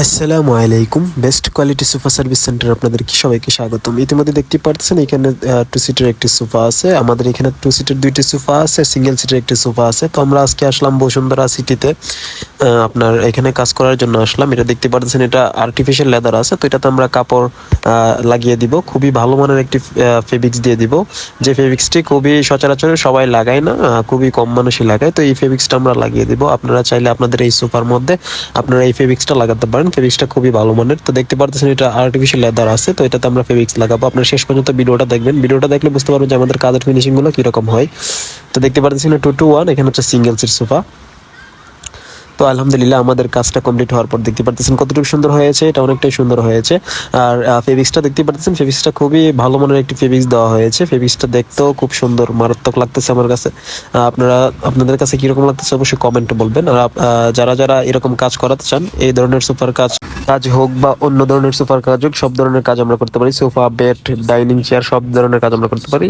আসসালামু আলাইকুম। Best quality sofa service centre আপনাদের কি সবাইকে স্বাগতম। ইতিমধ্যে দেখতে পাচ্ছেন এখানে টু সিটের একটি সোফা আছে। আমাদের এখানে টু সিটের দুইটি সোফা আছে সিঙ্গেল সিটের একটি সোফা আছে। তো আমরা আজকে আসলাম বসুন্ধরা সিটিতে আপনার এখানে কাজ করার জন্য আসলাম। এটা দেখতে পাচ্ছেন এটা আর্টিফিশিয়াল লেদার আছে, তো এটাতে আমরা কাপড় লাগিয়ে দিব। খুবই ভালো মানের একটি ফেব্রিক্স দিয়ে দিব। যে ফেব্রিক্সটি খুবই সচরাচর সবাই লাগায় না খুবই কম মানুষই লাগায়। তো এই ফেব্রিক্সটা আমরা লাগিয়ে দিব। আপনারা চাইলে আপনাদের এই সোফার মধ্যে আপনারা এই ফেব্রিক্সটা লাগাতে পারেন। ফেব্রিক্সটা খুবই ভালো মানের। তো দেখতে পারতেছেন, এটা আর্টিফিশিয়াল লেদার আছে, তো এটাতে আমরা ফেব্রিক্স লাগাবো। আপনারা শেষ পর্যন্ত ভিডিওটা দেখবেন। ভিডিওটা দেখলে বুঝতে পারবেন যে আমাদের কাজের ফিনিশিংগুলো কীরকম হয়। তো দেখতে পারতেছেন টু টু ওয়ান এখানে হচ্ছে সিঙ্গেল সিট সোফা তো আলহামদুলিল্লাহ আমাদের কাজটা কমপ্লিট হওয়ার পর দেখতে পারতেছেন কতটুকু সুন্দর হয়েছে, এটা অনেকটাই সুন্দর হয়েছে। আর ফেব্রিক্সটা দেখতে পারতেছেন ফেব্রিক্সটা খুবই ভালো মানের একটি ফেব্রিক্স দেওয়া হয়েছে। ফেব্রিক্সটা দেখতেও খুব সুন্দর, মারাত্মক লাগতেছে আমার কাছে। আপনারা, আপনাদের কাছে কীরকম লাগতেছে অবশ্যই কমেন্টে বলবেন। আর যারা যারা এরকম কাজ করাতে চান, এই ধরনের সুপার কাজ কাজ হোক বা অন্য ধরনের সুপার কাজ হোক, সব ধরনের কাজ আমরা করতে পারি। সোফা বেড ডাইনিং চেয়ার সব ধরনের কাজ আমরা করতে পারি।